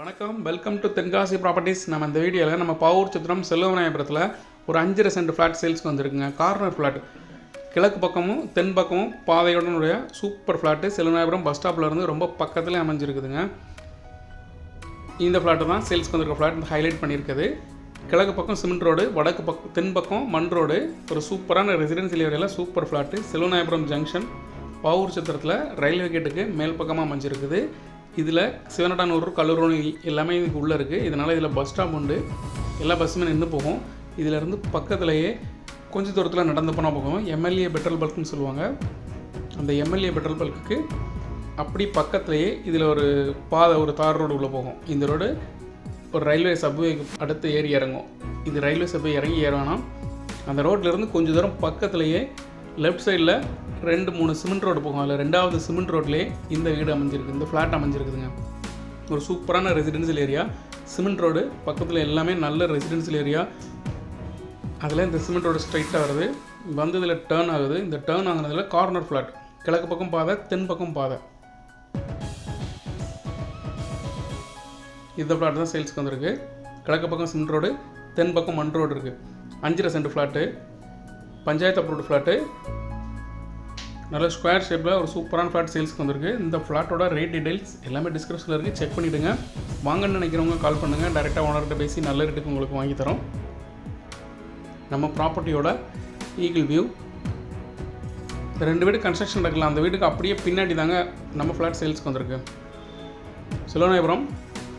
வணக்கம். Welcome to Tenkasi properties நம்ம இந்த வீடியோவில் நம்ம பாவூர் சித்திரம் செல்வநாயபுரத்தில் ஒரு அஞ்சரை சென்ட் ஃப்ளாட் சேல்ஸ்க்கு வந்திருக்குங்க. கார்னர் ஃப்ளாட் கிழக்கு பக்கமும் தென் பக்கமும் பாதையுடனுடைய சூப்பர் ஃப்ளாட்டு செல்வநாயபுரம் பஸ் ஸ்டாப்பில் இருந்து ரொம்ப பக்கத்துலேயே அமைஞ்சிருக்குதுங்க. இந்த ஃப்ளாட்டு தான் சேல்ஸ்க்கு வந்திருக்க ஃப்ளாட் ஹைலைட் பண்ணியிருக்குது. கிழக்கு பக்கம் சிமெண்ட் ரோடு வடக்கு பக்கம் தென் பக்கம் மண் ரோடு ஒரு சூப்பரான ரெசிடென்சியல் ஏரியாவில் super flat Selvanayapuram junction Pavoor சித்திரத்தில் railway கேட்டுக்கு மேல் பக்கமாக அமைஞ்சிருக்குது. இதில் சிவனடானூர் கல்லூரி எல்லாமே இதுக்கு உள்ளே இருக்குது இதனால் இதில் பஸ் ஸ்டாப் உண்டு. எல்லா பஸ்ஸுமே நின்று போகும். இதிலேருந்து பக்கத்துலேயே கொஞ்சம் தூரத்தில் நடந்து போனால் போகும். எம்எல்ஏ பெட்ரோல் பல்க்னு சொல்லுவாங்க. அந்த எம்எல்ஏ பெட்ரோல் பல்க்குக்கு அப்படி பக்கத்துலேயே இதில் ஒரு பாதை ஒரு தார் ரோடு உள்ளே போகும். இந்த ரோடு ஒரு ரயில்வே சப்வேக்கு அடுத்து ஏறி இறங்கும். இது ரயில்வே சப்வே இறங்கி ஏறோன்னா அந்த ரோட்லேருந்து கொஞ்சம் தூரம் பக்கத்துலேயே லெஃப்ட் சைடில் ரெண்டு மூணு சிமெண்ட் ரோடு போகும். அதில் ரெண்டாவது சிமெண்ட் ரோட்லேயே இந்த வீடு அமைஞ்சிருக்கு இந்த ஃப்ளாட் அமைஞ்சிருக்குதுங்க. ஒரு சூப்பரான ரெசிடென்சியல் ஏரியா சிமெண்ட் ரோடு பக்கத்தில் எல்லாமே நல்ல ரெசிடென்சியல் ஏரியா அதில் இந்த சிமெண்ட் ரோடு ஸ்ட்ரைட்டாக வருது. வந்து இதில் டேர்ன் ஆகுது. இந்த டேர்ன் ஆகுனதில் கார்னர் ஃப்ளாட் கிழக்கு பக்கம் பாதை தென் பக்கம் பாதை. இந்த ஃப்ளாட் தான் சேல்ஸ்க்கு வந்திருக்கு. கிழக்கு பக்கம் சிமெண்ட் ரோடு தென் பக்கம் மண் ரோடு இருக்குது அஞ்சரை cent flat panchayat approved flat நல்ல ஸ்கொயர் ஷேப்பில் ஒரு சூப்பரான ஃப்ளாட் சேல்ஸ்க்கு வந்திருக்கு. இந்த ஃப்ளாட்டோட ரேட் டீடைல்ஸ் எல்லாமே டிஸ்கிரிப்ஷனில் இருக்குது செக் பண்ணிவிடுங்க வாங்கன்னு நினைக்கிறவங்க கால் பண்ணுங்கள் டேரெக்டாக ஓனர்கிட்ட பேசி நல்ல ரேட்டுக்கு உங்களுக்கு வாங்கி தரோம். நம்ம ப்ராப்பர்ட்டியோட ஈகிள் வியூ ரெண்டு வீடு கன்ஸ்ட்ரக்ஷன் நடக்கலாம் அந்த வீட்டுக்கு அப்படியே பின்னாடி தாங்க நம்ம ஃப்ளாட் சேல்ஸ்க்கு வந்திருக்கு. சிலோநாயபுரம்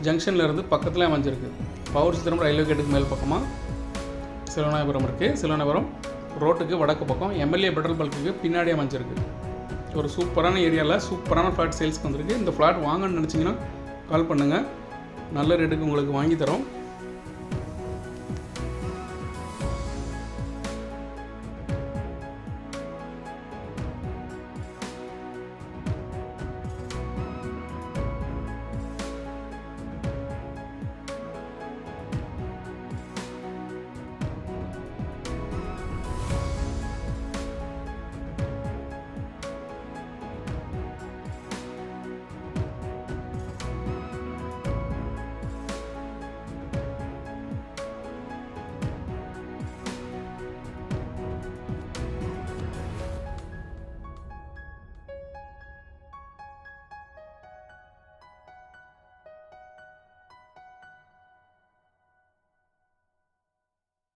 ஜங்ஷனில் இருந்து பக்கத்தில் அமைஞ்சிருக்கு. பவர் சித்திரம் ரயில்வே கேட்டுக்கு மேல் பக்கமாக சிலோநாயபுரம் இருக்குது சிலோநாயபுரம் ரோட்டுக்கு வடக்கு பக்கம் எம்எல்ஏ பெட்ரோல் பல்க்குக்கு பின்னாடி அமைஞ்சிருக்கு. ஒரு சூப்பரான ஏரியாவில் சூப்பரான ஃப்ளாட் சேல்ஸ்க்கு வந்திருக்கு. இந்த ஃப்ளாட் வாங்கன்னு நினச்சிங்கன்னா கால் பண்ணுங்கள் நல்ல ரேட்டுக்கு உங்களுக்கு வாங்கி தரோம்.